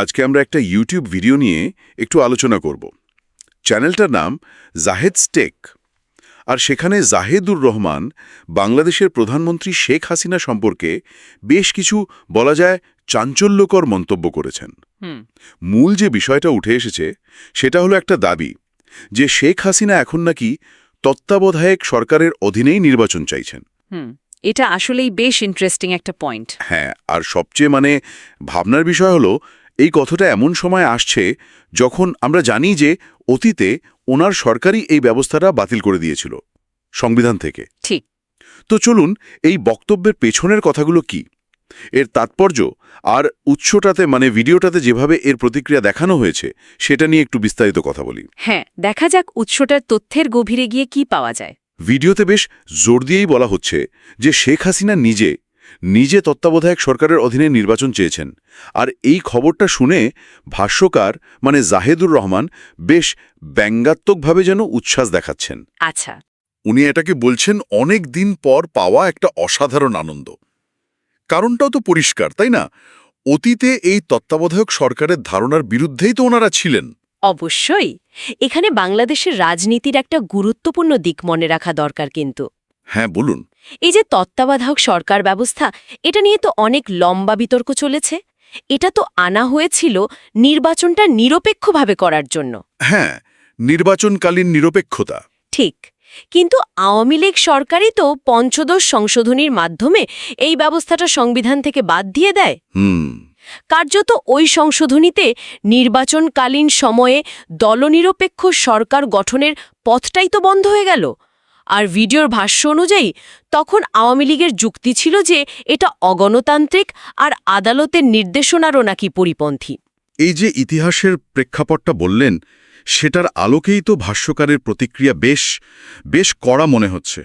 আজকে আমরা একটা ইউটিউব ভিডিও নিয়ে একটু আলোচনা করব। চ্যানেলটার নাম জাহেদ স্টেক। আর সেখানে জাহেদুর রহমান বাংলাদেশের প্রধানমন্ত্রী শেখ হাসিনা সম্পর্কে বেশ কিছু বলা যায় চাঞ্চল্যকর মন্তব্য করেছেন। মূল যে বিষয়টা উঠে এসেছে সেটা হলো একটা দাবি যে শেখ হাসিনা এখন নাকি তত্ত্বাবধায়ক সরকারের অধীনেই নির্বাচন চাইছেন। এটা আসলেই বেশ ইন্টারেস্টিং একটা পয়েন্ট হ্যাঁ আর সবচেয়ে মানে ভাবনার বিষয় হলো এই কথাটা এমন সময় আসছে যখন আমরা জানি যে অতীতে ওনার সরকারই এই ব্যবস্থাটা বাতিল করে দিয়েছিল সংবিধান থেকে। ঠিক। তো চলুন এই বক্তব্যের পেছনের কথাগুলো কি? এর তাৎপর্য আর উৎসটাতে মানে ভিডিওটাতে যেভাবে এর প্রতিক্রিয়া দেখানো হয়েছে সেটা নিয়ে একটু বিস্তারিত কথা বলি। হ্যাঁ দেখা যাক উৎসটার তথ্যের গভীরে গিয়ে কি পাওয়া যায়। ভিডিওতে বেশ জোর দিয়েই বলা হচ্ছে যে শেখ হাসিনা নিজে নিজে তত্ত্বাবধায়ক সরকারের অধীনে নির্বাচন চেয়েছেন। আর এই খবরটা শুনে ভাষ্যকার মানে জাহেদুর রহমান বেশ ব্যঙ্গাত্মকভাবে যেন উচ্ছ্বাস দেখাচ্ছেন। আচ্ছা। উনি এটাকে বলছেন অনেক দিন পর পাওয়া একটা অসাধারণ আনন্দ। কারণটাও তো পরিষ্কার তাই না? অতীতে এই তত্ত্বাবধায়ক সরকারের ধারণার বিরুদ্ধেই তো ওনারা ছিলেন। অবশ্যই। এখানে বাংলাদেশের রাজনীতির একটা গুরুত্বপূর্ণ দিক মনে রাখা দরকার কিন্তু। হ্যাঁ বলুন। এই যে তত্ত্বাবধায়ক সরকার ব্যবস্থা এটা নিয়ে তো অনেক লম্বা বিতর্ক চলেছে। এটা তো আনা হয়েছিল নির্বাচনটা নিরপেক্ষভাবে করার জন্য। হ্যাঁ নির্বাচনকালীন নিরপেক্ষতা। ঠিক কিন্তু আওয়ামী লীগ সরকারই তো পঞ্চদশ সংশোধনীর মাধ্যমে এই ব্যবস্থাটা সংবিধান থেকে বাদ দিয়ে দেয়। হুম। কার্যত ওই সংশোধনীতে নির্বাচনকালীন সময়ে দলনিরপেক্ষ সরকার গঠনের পথটাই তো বন্ধ হয়ে গেল। আর ভিডিওর ভাষ্য অনুযায়ী তখন আওয়ামী লীগের যুক্তি ছিল যে এটা অগণতান্ত্রিক আর আদালতের নির্দেশনারও নাকি পরিপন্থী। এই যে ইতিহাসের প্রেক্ষাপটটা বললেন সেটার আলোকেই তো ভাষ্যকারের প্রতিক্রিয়া বেশ বেশ কড়া মনে হচ্ছে।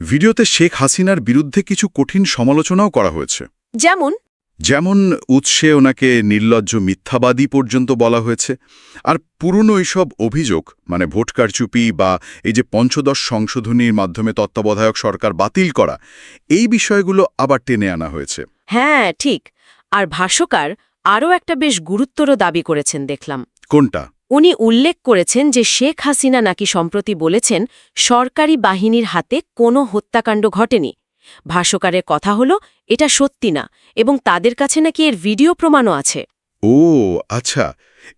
ভিডিওতে শেখ হাসিনার বিরুদ্ধে কিছু কঠিন সমালোচনাও করা হয়েছে। যেমন যেমন উৎসে ওনাকে নির্লজ্জ মিথ্যাবাদী পর্যন্ত বলা হয়েছে আর পুরনো এইসব অভিযোগ মানে ভোট কারচুপি বা এই যে পঞ্চদশ সংশোধনীর মাধ্যমে তত্ত্বাবধায়ক সরকার বাতিল করা এই বিষয়গুলো আবার টেনে আনা হয়েছে। হ্যাঁ ঠিক। আর ভাষ্যকার আরও একটা বেশ গুরুত্বর দাবি করেছেন দেখলাম। কোনটা? উনি উল্লেখ করেছেন যে শেখ হাসিনা নাকি সম্প্রতি বলেছেন সরকারি বাহিনীর হাতে কোনো হত্যাকাণ্ড ঘটেনি। ভাষ্যকারের কথা হল এটা সত্যি না এবং তাদের কাছে নাকি এর ভিডিও প্রমাণও আছে। ও আচ্ছা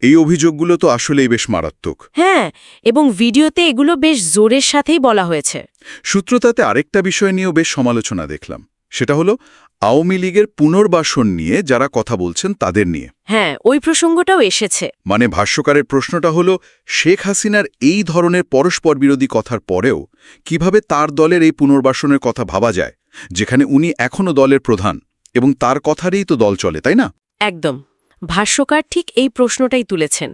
এই অভিযোগগুলো তো আসলেই বেশ মারাত্মক। হ্যাঁ এবং ভিডিওতে এগুলো বেশ জোরের সাথেই বলা হয়েছে। সূত্রতাতে আরেকটা বিষয় নিয়েও বেশ সমালোচনা দেখলাম। সেটা হলো আওয়ামী লীগের পুনর্বাসন নিয়ে যারা কথা বলছেন তাদের নিয়ে। হ্যাঁ ওই প্রসঙ্গটাও এসেছে। মানে ভাষ্যকারের প্রশ্নটা হলো শেখ হাসিনার এই ধরনের পরস্পর বিরোধী কথার পরেও কীভাবে তার দলের এই পুনর্বাসনের কথা ভাবা যায়? যেখানে উনি এখনও দলের প্রধান এবং তার কথারই তো দল চলে তাই না? একদম। ভাষ্যকার ঠিক এই প্রশ্নটাই তুলেছেন।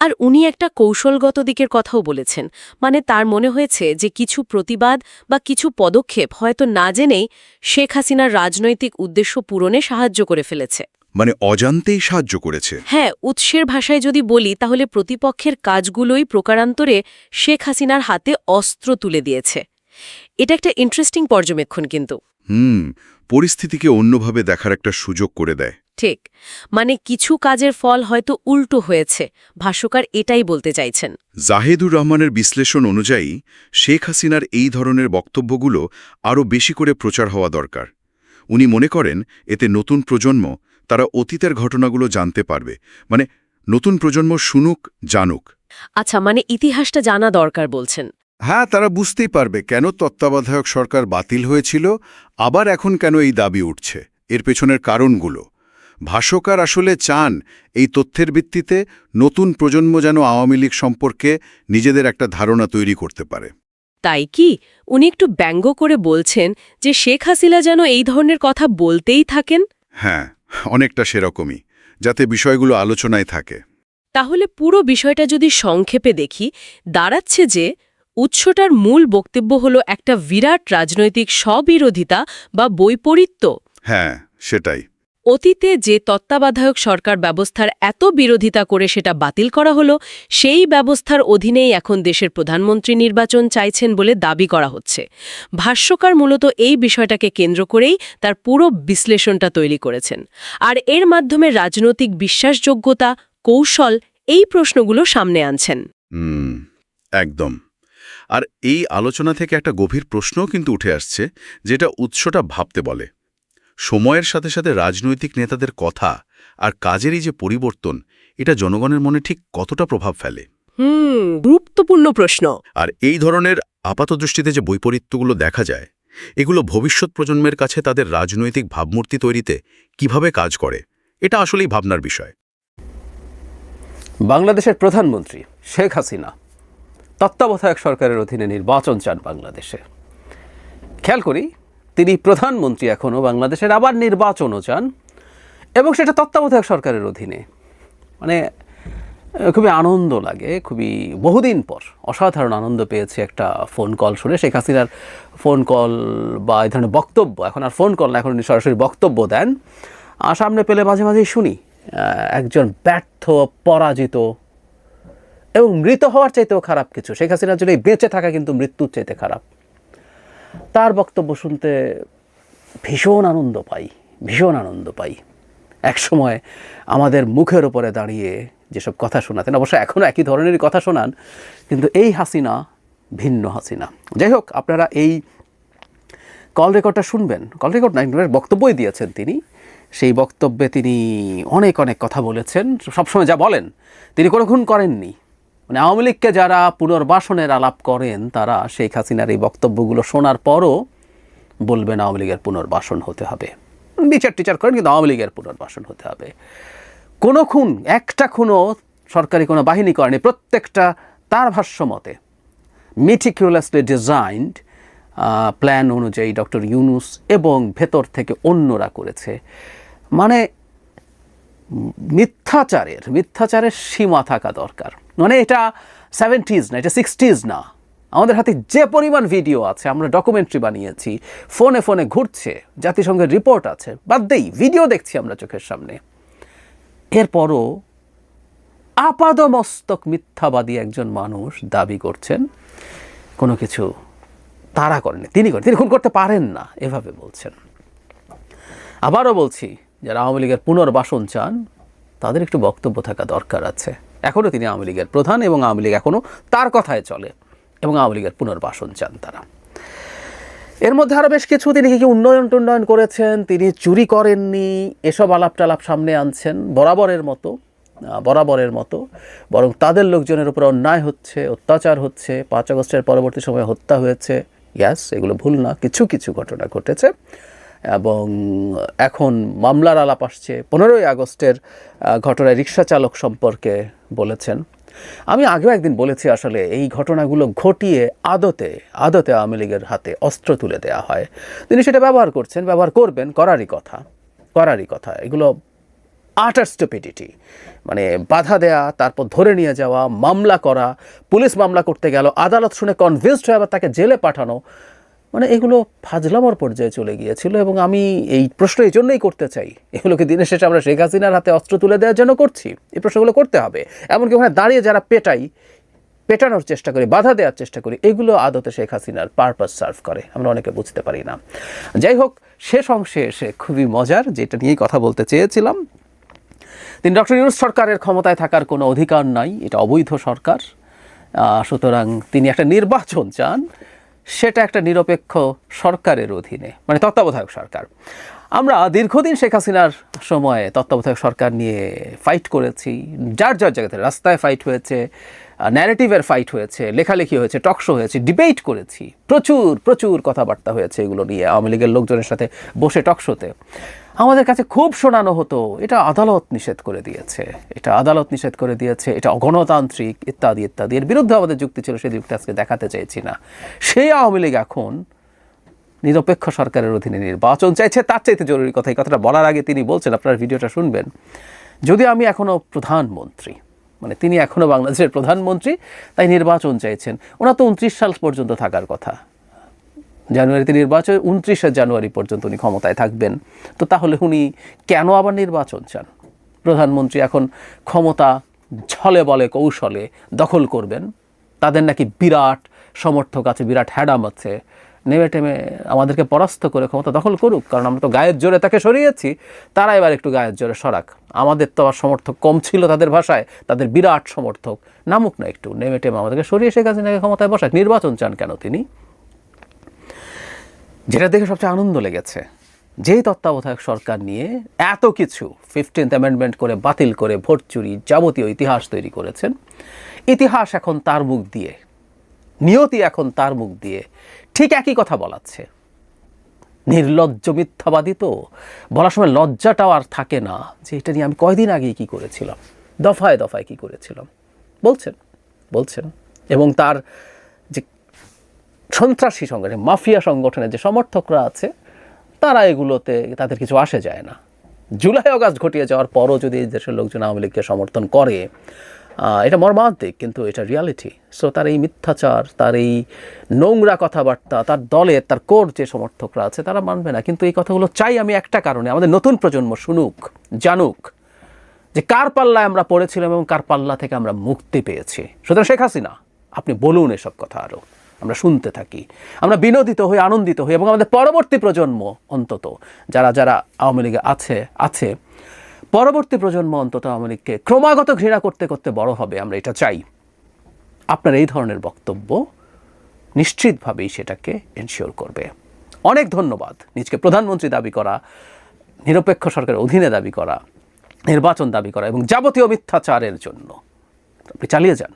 আর উনি একটা কৌশলগত দিকের কথাও বলেছেন। মানে তার মনে হয়েছে যে কিছু প্রতিবাদ বা কিছু পদক্ষেপ হয়তো না জেনেই শেখ হাসিনার রাজনৈতিক উদ্দেশ্য পূরণে সাহায্য করে ফেলেছে। মানে অজান্তেই সাহায্য করেছে। হ্যাঁ উৎসের ভাষায় যদি বলি তাহলে প্রতিপক্ষের কাজগুলোই প্রকারান্তরে শেখ হাসিনার হাতে অস্ত্র তুলে দিয়েছে। এটা একটা ইন্টারেস্টিং পর্যবেক্ষণ কিন্তু। হুম পরিস্থিতিকে অন্যভাবে দেখার একটা সুযোগ করে দেয়। ঠিক মানে কিছু কাজের ফল হয়তো উল্টো হয়েছে ভাষ্যকার এটাই বলতে চাইছেন। জাহেদুর রহমানের বিশ্লেষণ অনুযায়ী শেখ হাসিনার এই ধরনের বক্তব্যগুলো আরও বেশি করে প্রচার হওয়া দরকার। উনি মনে করেন এতে নতুন প্রজন্ম তারা অতীতের ঘটনাগুলো জানতে পারবে। মানে নতুন প্রজন্ম শুনুক জানুক। আচ্ছা মানে ইতিহাসটা জানা দরকার বলছেন। হ্যাঁ তারা বুঝতেই পারবে কেন তত্ত্বাবধায়ক সরকার বাতিল হয়েছিল আবার এখন কেন এই দাবি উঠছে। এর পেছনের কারণগুলো। ভাষ্যকার আসলে চান এই তথ্যের ভিত্তিতে নতুন প্রজন্ম যেন আওয়ামী লীগ সম্পর্কে নিজেদের একটা ধারণা তৈরি করতে পারে। তাই কি? উনি একটু ব্যঙ্গ করে বলছেন যে শেখ হাসিনা যেন এই ধরনের কথা বলতেই থাকেন? হ্যাঁ অনেকটা সেরকমই যাতে বিষয়গুলো আলোচনায় থাকে। তাহলে পুরো বিষয়টা যদি সংক্ষেপে দেখি দাঁড়াচ্ছে যে উৎসটার মূল বক্তব্য হল একটা বিরাট রাজনৈতিক স্ববিরোধিতা বা বৈপরীত্য। হ্যাঁ সেটাই। অতীতে যে তত্ত্বাবধায়ক সরকার ব্যবস্থার এত বিরোধিতা করে সেটা বাতিল করা হলো সেই ব্যবস্থার অধীনেই এখন দেশের প্রধানমন্ত্রী নির্বাচন চাইছেন বলে দাবি করা হচ্ছে। ভাষ্যকার মূলত এই বিষয়টাকে কেন্দ্র করেই তার পুরো বিশ্লেষণটা তৈরি করেছেন। আর এর মাধ্যমে রাজনৈতিক বিশ্বাসযোগ্যতা কৌশল এই প্রশ্নগুলো সামনে আনছেন। একদম। আর এই আলোচনা থেকে একটা গভীর প্রশ্নও কিন্তু উঠে আসছে যেটা উৎসটা ভাবতে বলে। সময়ের সাথে সাথে রাজনৈতিক নেতাদের কথা আর কাজেরই যে পরিবর্তন এটা জনগণের মনে ঠিক কতটা প্রভাব ফেলে? হুম গুরুত্বপূর্ণ প্রশ্ন। আর এই ধরনের আপাতদৃষ্টিতে যে বৈপরীত্যগুলো দেখা যায় এগুলো ভবিষ্যৎ প্রজন্মের কাছে তাদের রাজনৈতিক ভাবমূর্তি তৈরিতে কীভাবে কাজ করে এটা আসলেই ভাবনার বিষয়। বাংলাদেশের প্রধানমন্ত্রী শেখ হাসিনা তত্ত্বাবধায়ক সরকারের অধীনে নির্বাচন চান বাংলাদেশে। খেয়াল করি, তিনি প্রধানমন্ত্রী এখনও বাংলাদেশের, আবার নির্বাচনও চান এবং সেটা তত্ত্বাবধায়ক সরকারের অধীনে। মানে খুবই আনন্দ লাগে, খুবই বহুদিন পর, অসাধারণ আনন্দ পেয়েছি একটা ফোন কল শুনে। শেখ হাসিনার ফোন কল বা এই ধরনের বক্তব্য, এখন আর ফোন কল না, এখন উনি সরাসরি বক্তব্য দেন। সামনে পেলে মাঝে মাঝেই শুনি একজন ব্যর্থ, পরাজিত এবং মৃত হওয়ার চাইতেও খারাপ কিছু। শেখ হাসিনার জন্য এই বেঁচে থাকা কিন্তু মৃত্যুর চাইতে খারাপ। তার বক্তব্য শুনতে ভীষণ আনন্দ পাই, ভীষণ আনন্দ পাই। এক সময় আমাদের মুখের উপরে দাঁড়িয়ে যেসব কথা শোনাতেন, অবশ্য এখনও একই ধরনেরই কথা শোনান, কিন্তু এই হাসিনা ভিন্ন হাসিনা। যাই হোক, আপনারা এই কল রেকর্ডটা শুনবেন। কল রেকর্ড না বক্তব্যই দিয়েছেন তিনি। সেই বক্তব্যে তিনি অনেক অনেক কথা বলেছেন। সবসময় যা বলেন, তিনি কোনো খুন করেননি। মানে আওয়ামী লীগকে যারা পুনর্বাসনের আলাপ করেন, তারা শেখ হাসিনার এই বক্তব্যগুলো শোনার পরও বলবেন আওয়ামী লীগের পুনর্বাসন হতে হবে। বিচার টিচার করেন কিন্তু আওয়ামী লীগের পুনর্বাসন হতে হবে। কোনো খুন, একটা খুনও সরকারি কোনো বাহিনী করেনি, প্রত্যেকটা তার ভাষ্য মতে। মেটিকুলাসলি ডিজাইনড প্ল্যান অনুযায়ী ডক্টর ইউনুস এবং ভেতর থেকে অন্যরা করেছে। মানে মিথ্যাচারের মিথ্যাচারের সীমা থাকা দরকার। মানে এটা সেভেন্টিজ না, এটা সিক্সটিজ না। আমাদের হাতে যে পরিমাণ ভিডিও আছে, আমরা ডকুমেন্টারি বানিয়েছি ফোনে ফোনে ঘুরছে, জাতিসংঘের রিপোর্ট আছে, বাদ দেই ভিডিও দেখছি আমরা চোখের সামনে। এরপরও আপাদমস্তক মিথ্যাবাদী একজন মানুষ দাবি করছেন, কোনো কিছু তারা করেনি, তিনি করেন, তিনি খুন করতে পারেন না, এভাবে বলছেন। আবারও বলছি যারা আওয়ামী লীগের পুনর্বাসন চান, তাদের একটু বক্তব্য থাকা দরকার আছে। এখনও তিনি আওয়ামী লীগের প্রধান এবং আওয়ামী লীগ এখনও তার কথায় চলে এবং আওয়ামী লীগের পুনর্বাসন চান তারা। এর মধ্যে আরও বেশ কিছু, তিনি কি কি উন্নয়ন টুন্নয়ন করেছেন, তিনি চুরি করেননি, এসব আলাপ টালাপ সামনে আনছেন, বরাবরের মতো বরাবরের মতো, বরং তাদের লোকজনের উপর অন্যায় হচ্ছে, অত্যাচার হচ্ছে, পাঁচ আগস্টের পরবর্তী সময়ে হত্যা হয়েছে। ইয়াস, এগুলো ভুল না, কিছু কিছু ঘটনা ঘটেছে। এবং এখন মামলার আলাপ আসছে পনেরোই আগস্টের ঘটনায় রিক্সা চালক সম্পর্কে বলেছেন। আমি আগেও একদিন বলেছি আসলে এই ঘটনাগুলো ঘটিয়ে আদতে আদতে আওয়ামী লীগের হাতে অস্ত্র তুলে দেওয়া হয়। তিনি সেটা ব্যবহার করছেন, ব্যবহার করবেন, করারই কথা করারই কথা। এগুলো আটার স্টুপিডিটি মানে বাধা দেয়া, তারপর ধরে নিয়ে যাওয়া, মামলা করা, পুলিশ মামলা করতে গেল, আদালত শুনে কনভিন্সড হয়ে আবার তাকে জেলে পাঠানো মানে এগুলো ফাজলামর পর্যায়ে চলে গিয়েছিল এবং আমি এই প্রশ্ন এই জন্যই করতে চাই। এগুলোকে দিনের শেষে আমরা শেখ হাসিনার হাতে অস্ত্র তুলে দেওয়ার জন্য করছি। এই প্রশ্নগুলো করতে হবে। এমনকি ওখানে দাঁড়িয়ে যারা পেটাই, পেটানোর চেষ্টা করি, বাধা দেওয়ার চেষ্টা করি, এগুলো আদতে শেখ হাসিনার পারপাস সার্ভ করে। আমরা অনেকে বুঝতে পারি না। যাই হোক, শেষ অংশে এসে খুবই মজার যেটা নিয়েই কথা বলতে চেয়েছিলাম। তিনি ডক্টর ইউনুস সরকারের ক্ষমতায় থাকার কোনো অধিকার নাই, এটা অবৈধ সরকার। সুতরাং তিনি একটা নির্বাচন চান। সেটা একটা নিরপেক্ষ সরকারের অধীনে মানে তত্ত্বাবধায়ক সরকার। আমরা দীর্ঘদিন শেখ হাসিনার সময়ে তত্ত্বাবধায়ক সরকার নিয়ে ফাইট করেছি। যার যার জায়গাতে রাস্তায় ফাইট হয়েছে ন্যারেটিভের ফাইট হয়েছে, লেখালেখি হয়েছে টকশো হয়েছে ডিবেট করেছি। প্রচুর প্রচুর কথাবার্তা হয়েছে এগুলো নিয়ে। আওয়ামী লীগের লোকজনের সাথে বসে টকশোতে আমাদের কাছে খুব শোনানো হতো, এটা আদালত নিষেধ করে দিয়েছে, এটা আদালত নিষেধ করে দিয়েছে, এটা অগণতান্ত্রিক ইত্যাদি ইত্যাদি। এর বিরুদ্ধে আমাদের যুক্তি ছিল, সেই যুক্তি আজকে দেখাতে চেয়েছি না। সেই আওয়ামী লীগ এখন নিরপেক্ষ সরকারের অধীনে নির্বাচন চাইছে, তার চাইতে জরুরি কথা, এই কথাটা বলার আগে তিনি বলছেন, আপনার ভিডিওটা শুনবেন। যদি আমি এখনও প্রধানমন্ত্রী মানে তিনি এখনও বাংলাদেশের প্রধানমন্ত্রী, তাই নির্বাচন চাইছেন, ওনার তো উনত্রিশ সাল পর্যন্ত থাকার কথা। জানুয়ারিতে নির্বাচন, উনত্রিশে জানুয়ারি পর্যন্ত উনি ক্ষমতায় থাকবেন। তো তাহলে উনি কেন আবার নির্বাচন চান? প্রধানমন্ত্রী এখন ক্ষমতা ছলে বলে, কৌশলে দখল করবেন। তাদের নাকি বিরাট সমর্থক আছে, বিরাট হ্যাডাম আছে। নেমে টেমে আমাদেরকে পরাস্ত করে ক্ষমতা দখল করুক, কারণ আমরা তো গায়ের জোরে তাকে সরিয়েছি। তারা এবার একটু গায়ের জোরে সরাক। আমাদের তো আর সমর্থক কম ছিল তাদের ভাষায়, তাদের বিরাট সমর্থক। নামুক না একটু, নেমে টেমে আমাদেরকে সরিয়ে শেখ হাসিনাকে ক্ষমতায় বসাক। নির্বাচন চান কেন তিনি? যেটা দেখে সবচেয়ে আনন্দ লেগেছে, যেই তত্ত্বাবধায়ক সরকার নিয়ে এত কিছু ফিফটিন্থ অ্যামেন্ডমেন্ট করে বাতিল করে ভোট চুরি যাবতীয় ইতিহাস তৈরি করেছেন, ইতিহাস এখন তার মুখ দিয়ে, নিয়তি এখন তার মুখ দিয়ে ঠিক একই কথা বলাচ্ছে। নির্লজ্জ মিথ্যাবাদী তো, বলার সময় লজ্জাটাও আর থাকে না যে এটা নিয়ে আমি কয়দিন আগে কি করেছিলাম, দফায় দফায় কি করেছিলাম। বলছেন বলছেন। এবং তার সন্ত্রাসী সংগঠন মাফিয়া সংগঠনের যে সমর্থকরা আছে, তারা এগুলোতে, তাদের কিছু আসে যায় না। জুলাই অগাস্ট ঘটিয়ে যাওয়ার পরও যদি এই দেশের লোকজন আওয়ামী লীগকে সমর্থন করে এটা মর্মান্তিক, কিন্তু এটা রিয়ালিটি সো তার এই মিথ্যাচার, তার এই নোংরা কথাবার্তা, তার দলের, তার কোর যে সমর্থকরা আছে, তারা মানবে না। কিন্তু এই কথাগুলো চাই আমি একটা কারণে, আমাদের নতুন প্রজন্ম শুনুক, জানুক, যে কার পাল্লায় আমরা পড়েছিলাম এবং কার পাল্লা থেকে আমরা মুক্তি পেয়েছি। সুতরাং শেখ হাসিনা, আপনি বলুন এসব কথা আরও আমরা শুনতে থাকি। আমরা বিনোদিত হই, আনন্দিত হই এবং আমাদের পরবর্তী প্রজন্ম অন্তত, যারা যারা আওয়ামী লীগে আছে আছে, পরবর্তী প্রজন্ম অন্তত আওয়ামী লীগকে ক্রমাগত ঘৃণা করতে করতে বড় হবে, আমরা এটা চাই। আপনার এই ধরনের বক্তব্য নিশ্চিতভাবেই সেটাকে এনশিওর করবে। অনেক ধন্যবাদ। নিজকে প্রধানমন্ত্রী দাবি করা, নিরপেক্ষ সরকারের অধীনে দাবি করা, নির্বাচন দাবি করা এবং যাবতীয় মিথ্যাচারের জন্য। আপনি চালিয়ে যান।